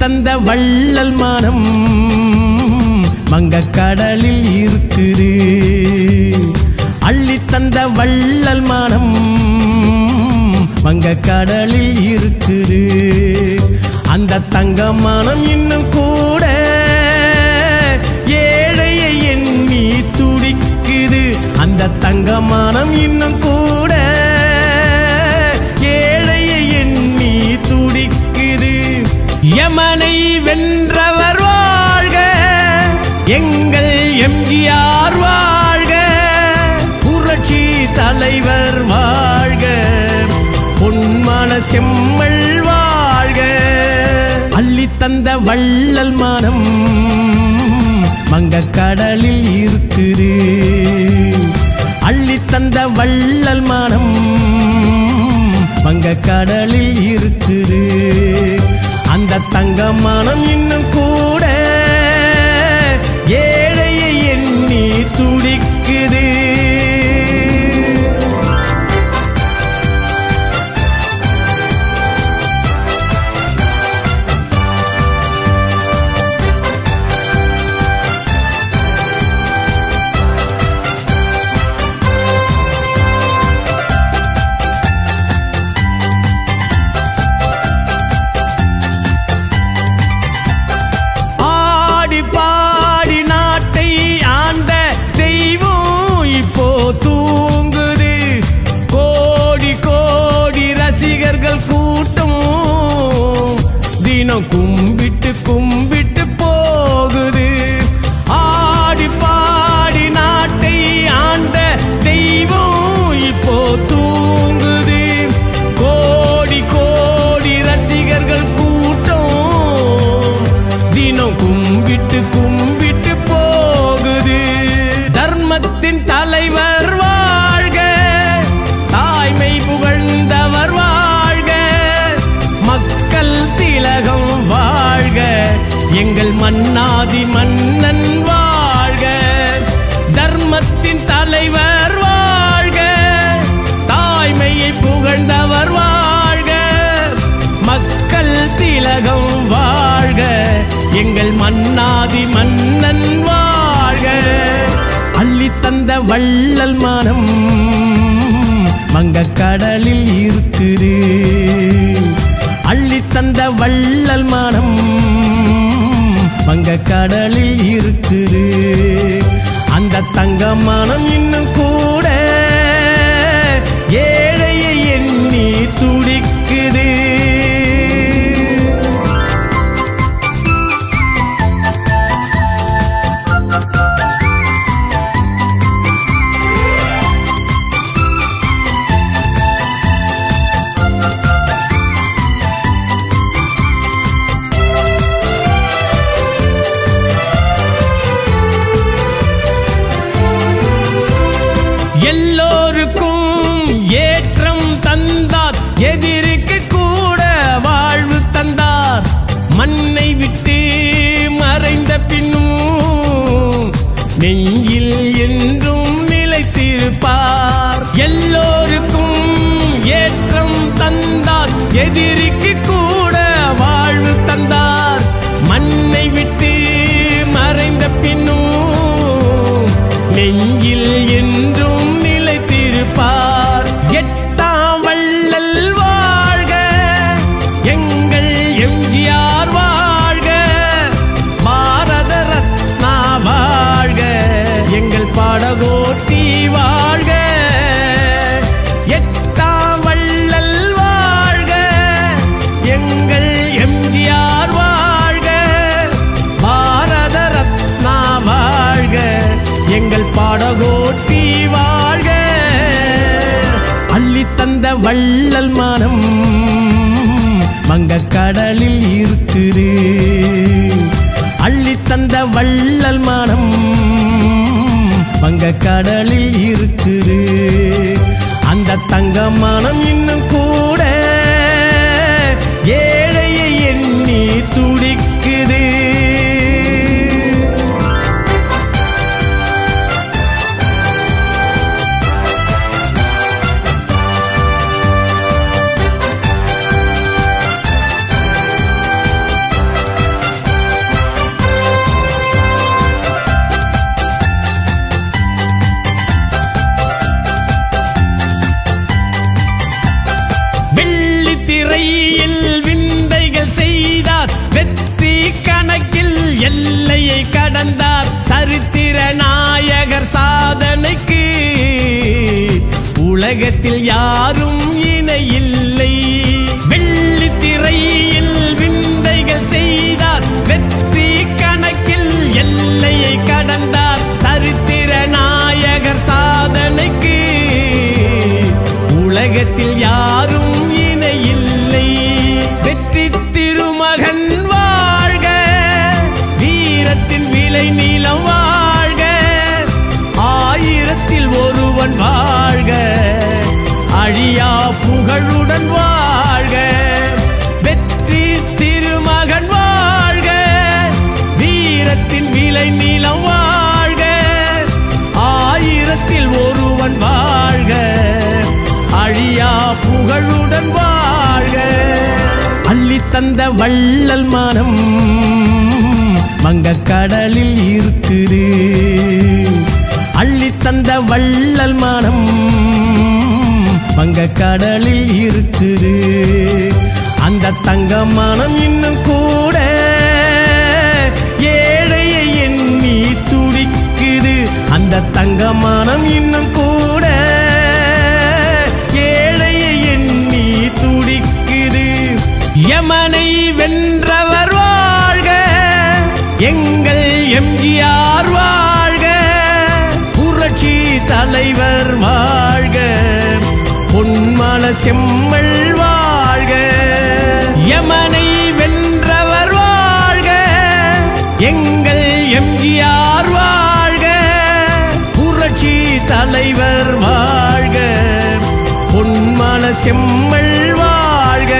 தந்த வள்ளல் மானம் மங்க கடலில் இருக்குது. அள்ளி தந்த வள்ளல் மானம் மங்க கடலில் இருக்குது. அந்த தங்க மானம் இன்னும் கூட ஏழையை எண்ணி துடிக்குது. அந்த தங்க மானம் இன்னும் கூட எம்ஜிஆர் வாழ்க. புரட்சி தலைவர் வாழ்க. பொன்மான செம்மல் வாழ்க. அள்ளி தந்த வள்ளல் மானம் மங்க கடலில் இருக்குது. அள்ளி தந்த வள்ளல் மானம் மங்க கடலில் இருக்குது. அந்த தங்க மனம் இன்னும் துடிக்குது இந்த வள்ளல் மானம் மங்க கடலில் இருக்குது. அள்ளி தந்த வள்ளல் மானம் மங்க கடலில் இருக்குது. அந்த தங்க இன்னும் நெஞ்சில் என்றும் நிலைத்திருப்பார். எல்லோருக்கும் ஏற்றம் தந்தார். எதிரிக்கு கூட வாழ்வு தந்தார். மண்ணை விட்டு மறைந்த பின்னும் நெஞ்சில் எங்கள் பாடகோட்டி வாழ்க. எட்டாம் வள்ளல் வாழ்க. எங்கள் எம்ஜிஆர் வாழ்க. பாரத ரத்னா வாழ்க. எங்கள் பாடகோட்டி வாழ்க. அள்ளி தந்த வள்ளல் மனம் மங்க கடலில் இருக்குது. அள்ளி தந்த வள்ளல் கடலில் இருக்குது. அந்த தங்க மனம் இன்னும் வெற்றி கணக்கில் எல்லையை கடந்தார் சரித்திர நாயகர் சாதனைக்கு. உலகத்தில் யாரும் இணையில்லை. வெள்ளித்திரையில் விந்தைகள் செய்தார். வெற்றி கணக்கில் எல்லையை கடந்தார் சரித்திர நாயகர் சாதனைக்கு. உலகத்தில் யாரும் இணையில்லை. வெற்றி திருமகன் வீரத்தின் நீளம் வாழ்க. ஆயிரத்தில் ஒருவன் வாழ்க. அழியா புகழுடன் வாழ்க. வெற்றி திருமகன் வாழ்க. வீரத்தின் விலை நீளம் வாழ்க. ஆயிரத்தில் ஒருவன் வாழ்க. அழியா புகழுடன் வாழ்க. அள்ளி தந்த வள்ளல் மனம். மங்க கடலில் இருக்குது. அள்ளி தந்த வள்ளல் மானம் மங்க கடலில் இருக்குது. அந்த தங்க மனம் இன்னும் கூட ஏழையை எண்ணி துடிக்குது. அந்த தங்க மனம் இன்னும் கூட ஏழையை எண்ணி துடிக்குது. யமனை வென்ற எம்ஜிஆர் வாழ்க. புரட்சி தலைவர் வாழ்க. பொன்மல செம்மல் வாழ்க. யமனை வென்றவர் வாழ்க. எங்கள் எம்ஜிஆர் வாழ்க. புரட்சி தலைவர் வாழ்க. பொன்மல செம்மல் வாழ்க.